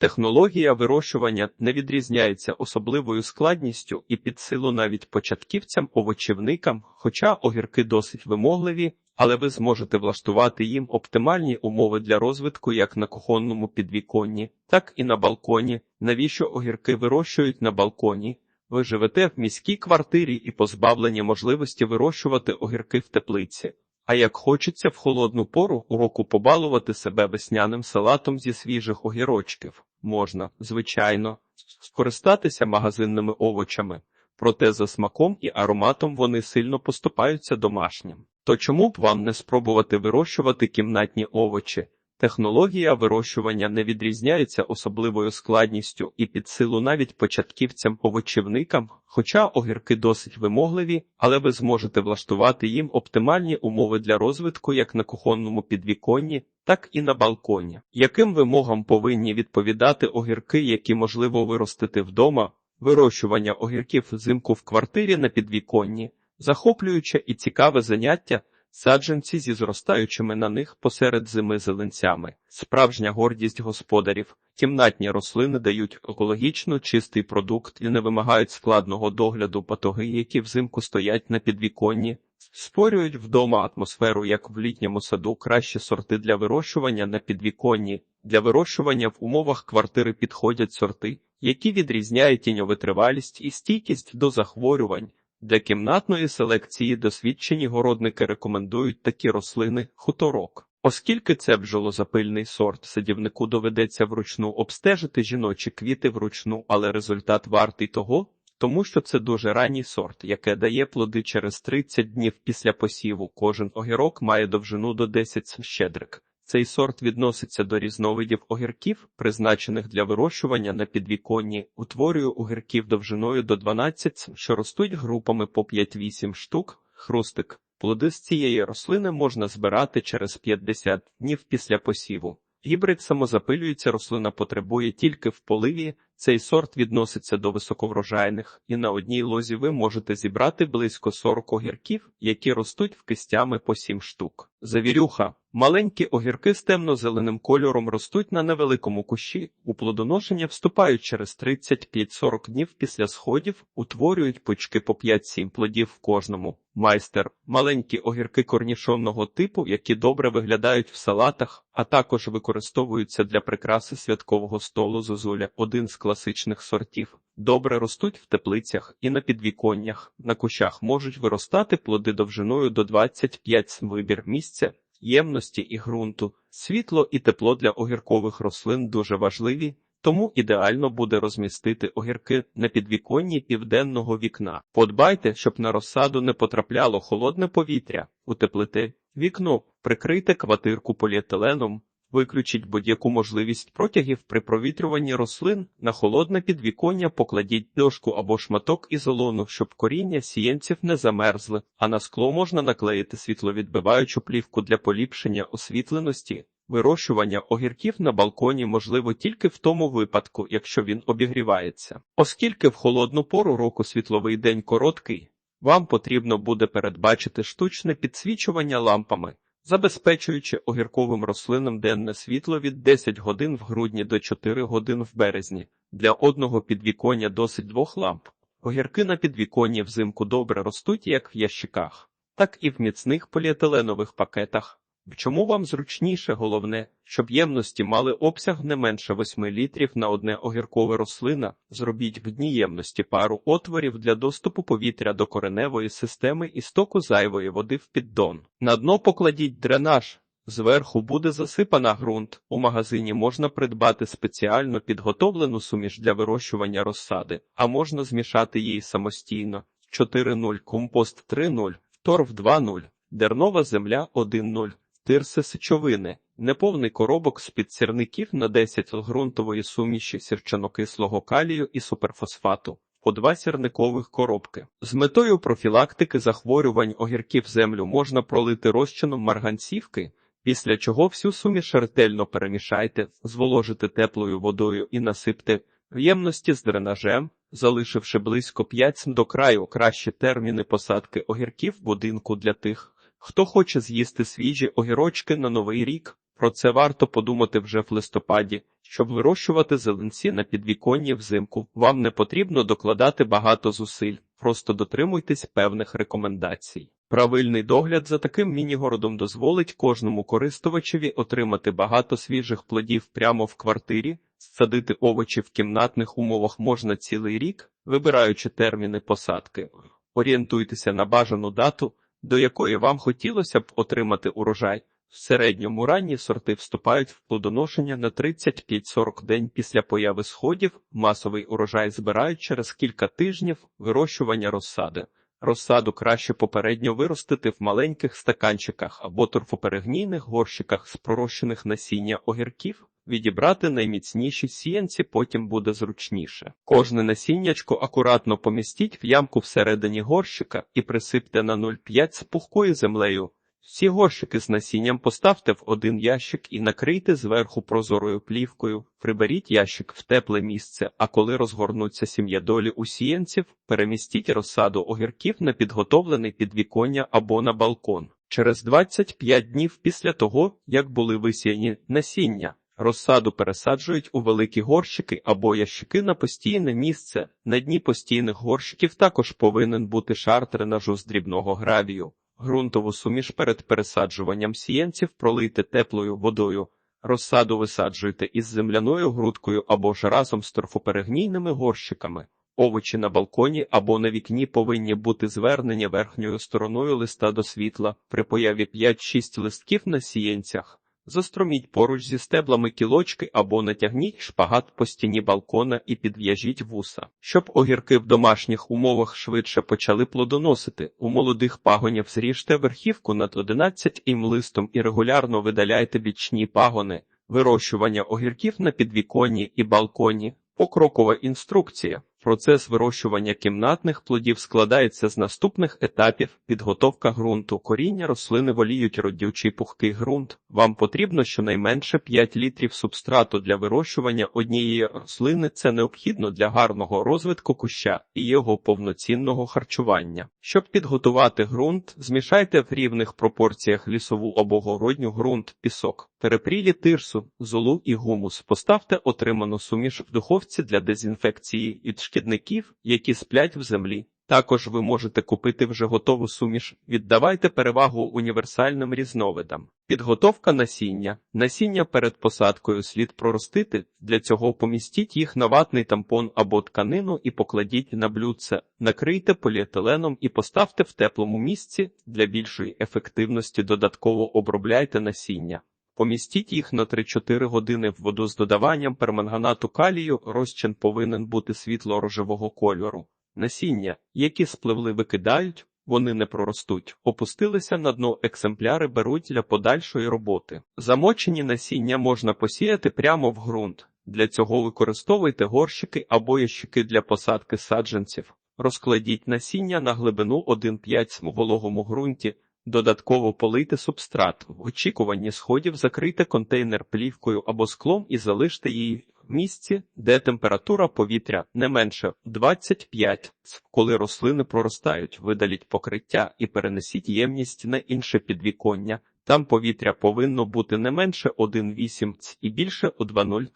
Технологія вирощування не відрізняється особливою складністю і під силу навіть початківцям-овочівникам, хоча огірки досить вимогливі, але ви зможете влаштувати їм оптимальні умови для розвитку як на кухонному підвіконні, так і на балконі. Навіщо огірки вирощують на балконі? Ви живете в міській квартирі і позбавлені можливості вирощувати огірки в теплиці. А як хочеться в холодну пору року побалувати себе весняним салатом зі свіжих огірочків, можна, звичайно, скористатися магазинними овочами, проте за смаком і ароматом вони сильно поступаються домашнім. То чому б вам не спробувати вирощувати кімнатні овочі? Технологія вирощування не відрізняється особливою складністю і під силу навіть початківцям-овочівникам, хоча огірки досить вимогливі, але ви зможете влаштувати їм оптимальні умови для розвитку як на кухонному підвіконні, так і на балконі. Яким вимогам повинні відповідати огірки, які можливо виростити вдома? Вирощування огірків взимку в квартирі на підвіконні, захоплююче і цікаве заняття. Саджанці зі зростаючими на них посеред зими зеленцями, справжня гордість господарів, кімнатні рослини дають екологічно чистий продукт і не вимагають складного догляду патоги, які взимку стоять на підвіконні, створюють вдома атмосферу, як в літньому саду, кращі сорти для вирощування на підвіконні. Для вирощування в умовах квартири підходять сорти, які відрізняють тіньовитривалість і стійкість до захворювань. Для кімнатної селекції досвідчені городники рекомендують такі рослини хуторок. Оскільки це бджолозапильний сорт, садівнику доведеться вручну обстежити жіночі квіти вручну, але результат вартий того, тому що це дуже ранній сорт, яке дає плоди через 30 днів після посіву. Кожен огірок має довжину до 10 щедрик. Цей сорт відноситься до різновидів огірків, призначених для вирощування на підвіконні, утворює огірків довжиною до 12, що ростуть групами по 5-8 штук, хрустик. Плоди з цієї рослини можна збирати через 50 днів після посіву. Гібрид самозапилюється, рослина потребує тільки в поливі. Цей сорт відноситься до високоврожайних, і на одній лозі ви можете зібрати близько 40 огірків, які ростуть в кистями по 7 штук. Завірюха. Маленькі огірки з темно-зеленим кольором ростуть на невеликому кущі, у плодоношення вступають через 35-40 днів після сходів, утворюють пучки по 5-7 плодів в кожному. Майстер маленькі огірки корнішонного типу, які добре виглядають в салатах, а також використовуються для прикраси святкового столу зозуля, один з класичних сортів. Добре ростуть в теплицях і на підвіконнях. На кущах можуть виростати плоди довжиною до 25 вибір місця ємності і ґрунту, світло і тепло для огіркових рослин дуже важливі, тому ідеально буде розмістити огірки на підвіконні південного вікна. Подбайте, щоб на розсаду не потрапляло холодне повітря, утеплите вікно, прикрийте квартирку поліетиленом, Виключіть будь-яку можливість протягів при провітрюванні рослин на холодне підвіконня покладіть дошку або шматок ізолону, щоб коріння сієнців не замерзли, а на скло можна наклеїти світловідбиваючу плівку для поліпшення освітленості. Вирощування огірків на балконі можливо тільки в тому випадку, якщо він обігрівається. Оскільки в холодну пору року світловий день короткий, вам потрібно буде передбачити штучне підсвічування лампами забезпечуючи огірковим рослинам денне світло від 10 годин в грудні до 4 годин в березні. Для одного підвіконня досить двох ламп. Огірки на підвіконні взимку добре ростуть як в ящиках, так і в міцних поліетиленових пакетах. В чому вам зручніше головне, щоб ємності мали обсяг не менше 8 літрів на одне огіркове рослина, зробіть в дні ємності пару отворів для доступу повітря до кореневої системи і стоку зайвої води в піддон. На дно покладіть дренаж. Зверху буде засипана ґрунт. У магазині можна придбати спеціально підготовлену суміш для вирощування розсади, а можна змішати її самостійно. 4.0 компост 3.0, торф 2.0, дернова земля 1.0 тирси сечовини, неповний коробок з-під сірників на 10 ґрунтової суміші сірчанокислого калію і суперфосфату, по два сірникових коробки. З метою профілактики захворювань огірків землю можна пролити розчином марганцівки, після чого всю суміш ретельно перемішайте, зволожите теплою водою і насипте в ємності з дренажем, залишивши близько 5 до краю кращі терміни посадки огірків в будинку для тих. Хто хоче з'їсти свіжі огірочки на новий рік, Про це варто подумати вже в листопаді. Щоб вирощувати зеленці на підвіконні взимку, вам не потрібно докладати багато зусиль, просто дотримуйтесь певних рекомендацій. Правильний догляд за таким міні-городом дозволить кожному користувачеві отримати багато свіжих плодів прямо в квартирі, садити овочі в кімнатних умовах можна цілий рік, вибираючи терміни посадки. Орієнтуйтеся на бажану дату, до якої вам хотілося б отримати урожай. В середньому ранні сорти вступають в плодоношення на 35-40 день після появи сходів, масовий урожай збирають через кілька тижнів вирощування розсади. Розсаду краще попередньо виростити в маленьких стаканчиках або торфоперегнійних горщиках з пророщених насіння огірків, відібрати найміцніші сіянці потім буде зручніше. Кожне насіннячко акуратно помістіть в ямку всередині горщика і присипте на 0,5 з пухкою землею. Всі горщики з насінням поставте в один ящик і накрийте зверху прозорою плівкою, приберіть ящик в тепле місце, а коли розгорнуться сім'ядолі у сіянців, перемістіть розсаду огірків на підготовлений підвіконня або на балкон. Через 25 днів після того, як були висіяні насіння, розсаду пересаджують у великі горщики або ящики на постійне місце. На дні постійних горщиків також повинен бути шар тренажу з дрібного гравію. Грунтову суміш перед пересаджуванням сіянців пролийте теплою водою. Розсаду висаджуйте із земляною грудкою або ж разом з торфоперегнійними горщиками. Овочі на балконі або на вікні повинні бути звернені верхньою стороною листа до світла при появі 5-6 листків на сіянцях. Застроміть поруч зі стеблами кілочки або натягніть шпагат по стіні балкона і підв'яжіть вуса. Щоб огірки в домашніх умовах швидше почали плодоносити, у молодих пагонів зріжте верхівку над 11 ім листом і регулярно видаляйте бічні пагони. Вирощування огірків на підвіконні і балконі. Покрокова інструкція. Процес вирощування кімнатних плодів складається з наступних етапів: підготовка ґрунту. Коріння рослини воліють родючий пухкий ґрунт. Вам потрібно щонайменше 5 літрів субстрату для вирощування однієї рослини. Це необхідно для гарного розвитку куща і його повноцінного харчування. Щоб підготувати ґрунт, змішайте в рівних пропорціях лісову або городню ґрунт, пісок, перепрілі тирсу, золу і гумус. Поставте отриману суміш в духовці для дезінфекції від шкідників, які сплять в землі. Також ви можете купити вже готову суміш. Віддавайте перевагу універсальним різновидам. Підготовка насіння. Насіння перед посадкою слід проростити. Для цього помістіть їх на ватний тампон або тканину і покладіть на блюдце. Накрийте поліетиленом і поставте в теплому місці. Для більшої ефективності додатково обробляйте насіння. Помістіть їх на 3-4 години в воду з додаванням перманганату калію, розчин повинен бути світло-рожевого кольору. Насіння, які спливли викидають, вони не проростуть, опустилися на дно екземпляри беруть для подальшої роботи. Замочені насіння можна посіяти прямо в ґрунт. Для цього використовуйте горщики або ящики для посадки саджанців. Розкладіть насіння на глибину 1,5 в вологому ґрунті. Додатково полийте субстрат. В очікуванні сходів закрийте контейнер плівкою або склом і залиште її в місці, де температура повітря не менше 25. Коли рослини проростають, видаліть покриття і перенесіть ємність на інше підвіконня. Там повітря повинно бути не менше 1,8 ц і більше 2,0.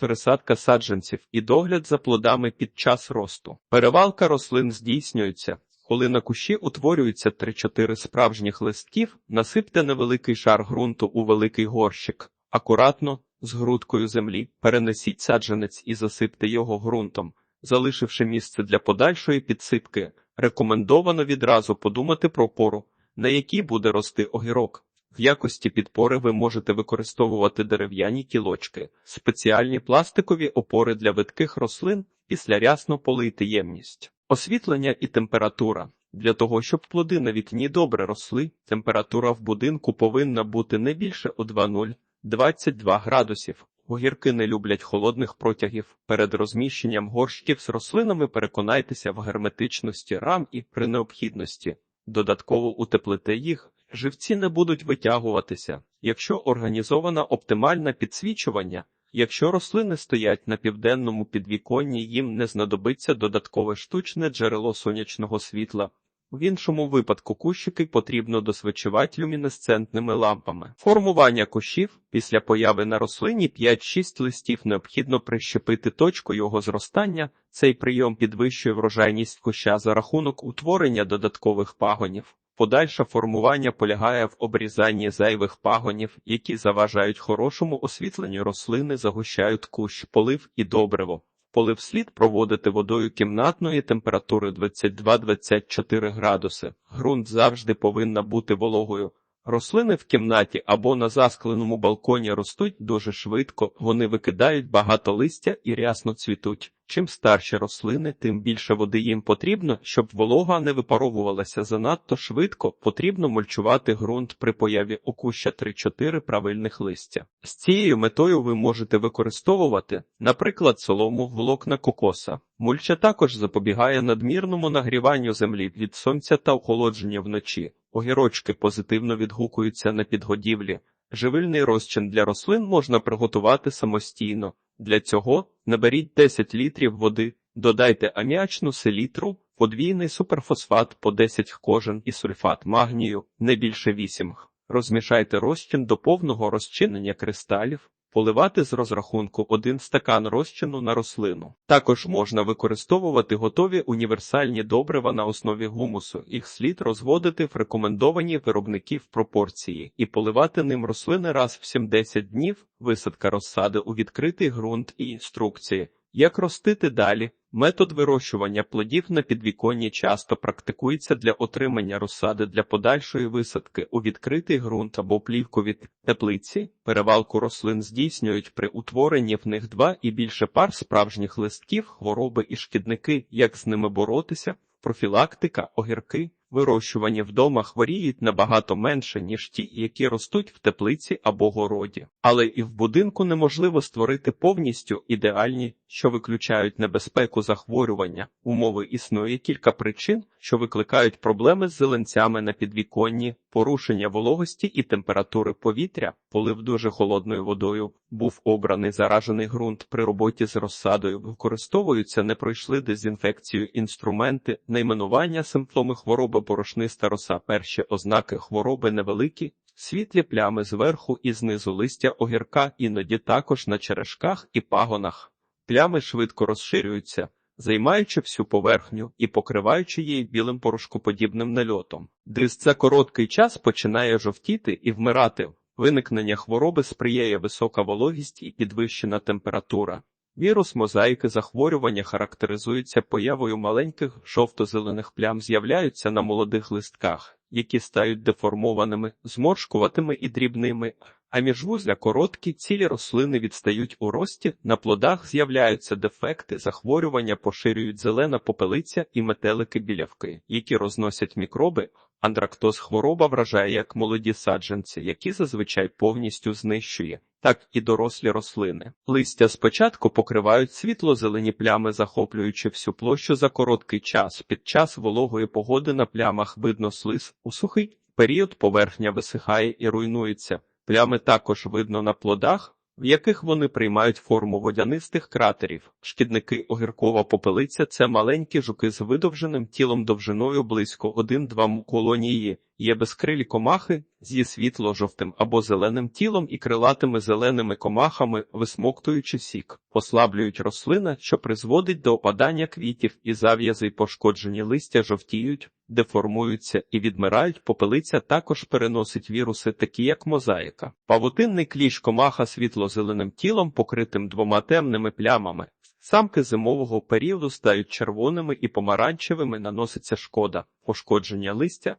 Пересадка саджанців і догляд за плодами під час росту. Перевалка рослин здійснюється. Коли на кущі утворюються 3-4 справжніх листків, насипте невеликий шар ґрунту у великий горщик. Акуратно, з грудкою землі, перенесіть саджанець і засипте його ґрунтом, залишивши місце для подальшої підсипки. Рекомендовано відразу подумати про пору, на якій буде рости огірок. В якості підпори ви можете використовувати дерев'яні кілочки, спеціальні пластикові опори для видких рослин після рясно полити ємність. Освітлення і температура. Для того, щоб плоди на вікні добре росли, температура в будинку повинна бути не більше у 2,0-22 градусів. Огірки не люблять холодних протягів. Перед розміщенням горщиків з рослинами переконайтеся в герметичності рам і при необхідності. Додатково утеплите їх. Живці не будуть витягуватися, якщо організовано оптимальне підсвічування. Якщо рослини стоять на південному підвіконні, їм не знадобиться додаткове штучне джерело сонячного світла. В іншому випадку кущики потрібно досвечувати люмінесцентними лампами. Формування кущів після появи на рослині 5-6 листів необхідно прищепити точку його зростання. Цей прийом підвищує врожайність куща за рахунок утворення додаткових пагонів. Подальше формування полягає в обрізанні зайвих пагонів, які заважають хорошому освітленню рослини, загущають кущ, полив і добриво. Полив слід проводити водою кімнатної температури 22-24 градуси. Ґрунт завжди повинна бути вологою. Рослини в кімнаті або на заскленому балконі ростуть дуже швидко, вони викидають багато листя і рясно цвітуть. Чим старші рослини, тим більше води їм потрібно, щоб волога не випаровувалася занадто швидко, потрібно мульчувати ґрунт при появі окуща 3-4 правильних листя. З цією метою ви можете використовувати, наприклад, солому волокна кокоса. Мульча також запобігає надмірному нагріванню землі від сонця та охолодження вночі. Огірочки позитивно відгукуються на підгодівлі. Живильний розчин для рослин можна приготувати самостійно. Для цього наберіть 10 літрів води, додайте аміачну селітру, подвійний суперфосфат по 10 кожен і сульфат магнію, не більше 8. Розмішайте розчин до повного розчинення кристалів, поливати з розрахунку 1 стакан розчину на рослину. Також можна використовувати готові універсальні добрива на основі гумусу. Їх слід розводити в рекомендовані виробників пропорції і поливати ним рослини раз в 7-10 днів, висадка розсади у відкритий ґрунт і інструкції. Як ростити далі? Метод вирощування плодів на підвіконні часто практикується для отримання розсади для подальшої висадки у відкритий ґрунт або плівку від теплиці. Перевалку рослин здійснюють при утворенні в них два і більше пар справжніх листків, хвороби і шкідники, як з ними боротися, профілактика, огірки. Вирощувані вдома хворіють набагато менше, ніж ті, які ростуть в теплиці або городі. Але і в будинку неможливо створити повністю ідеальні, що виключають небезпеку захворювання. Умови існує кілька причин, що викликають проблеми з зеленцями на підвіконні, порушення вологості і температури повітря, полив дуже холодною водою, був обраний заражений ґрунт при роботі з розсадою, використовуються, не пройшли дезінфекцію інструменти, найменування симптоми хвороби борошниста роса. Перші ознаки хвороби невеликі, світлі плями зверху і знизу листя огірка, іноді також на черешках і пагонах. Плями швидко розширюються, займаючи всю поверхню і покриваючи її білим порошкоподібним нальотом. Диск за короткий час починає жовтіти і вмирати. Виникнення хвороби сприяє висока вологість і підвищена температура. Вірус мозаїки захворювання характеризується появою маленьких жовто-зелених плям, з'являються на молодих листках, які стають деформованими, зморшкуватими і дрібними, а міжвузля короткі, цілі рослини відстають у рості, на плодах з'являються дефекти, захворювання поширюють зелена попелиця і метелики-білявки, які розносять мікроби. Андрактоз хвороба вражає як молоді саджанці, які зазвичай повністю знищує, так і дорослі рослини. Листя спочатку покривають світло-зелені плями, захоплюючи всю площу за короткий час. Під час вологої погоди на плямах видно слиз. У сухий період поверхня висихає і руйнується. Плями також видно на плодах, в яких вони приймають форму водянистих кратерів. Шкідники огіркова попелиця це маленькі жуки з видовженим тілом довжиною близько 1-2 колонії. Є безкрилі комахи зі світло-жовтим або зеленим тілом і крилатими зеленими комахами, висмоктуючи сік, послаблюють рослина, що призводить до опадання квітів і зав'язи й пошкоджені листя жовтіють, деформуються і відмирають. Попелиця також переносить віруси, такі як мозаїка. Павутинний кліщ комаха світло-зеленим тілом, покритим двома темними плямами. Самки зимового періоду стають червоними і помаранчевими, наноситься шкода, пошкодження листя,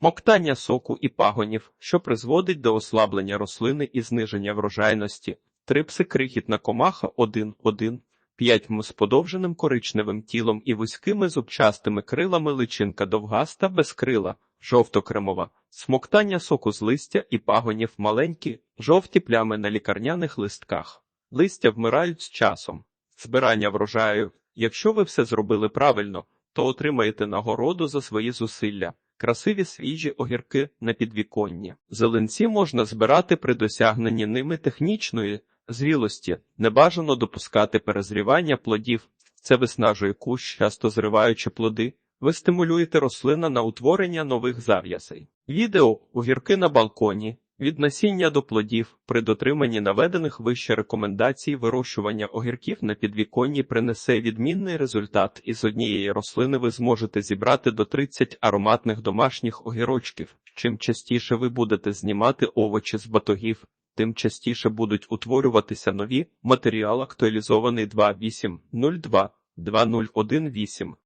моктання соку і пагонів, що призводить до ослаблення рослини і зниження врожайності. Трипси крихітна комаха 1-1, 5 з подовженим коричневим тілом і вузькими зубчастими крилами личинка довгаста без крила, жовто-кремова, смоктання соку з листя і пагонів маленькі, жовті плями на лікарняних листках. Листя вмирають з часом. Збирання врожаю. Якщо ви все зробили правильно, то отримаєте нагороду за свої зусилля. Красиві свіжі огірки на підвіконні. Зеленці можна збирати при досягненні ними технічної зрілості. Небажано допускати перезрівання плодів. Це виснажує кущ, часто зриваючи плоди. Ви стимулюєте рослина на утворення нових зав'язей. Відео огірки на балконі. Від насіння до плодів при дотриманні наведених вище рекомендацій вирощування огірків на підвіконні принесе відмінний результат. Із однієї рослини ви зможете зібрати до 30 ароматних домашніх огірочків. Чим частіше ви будете знімати овочі з батогів, тим частіше будуть утворюватися нові матеріал актуалізований 2.8.02 2018.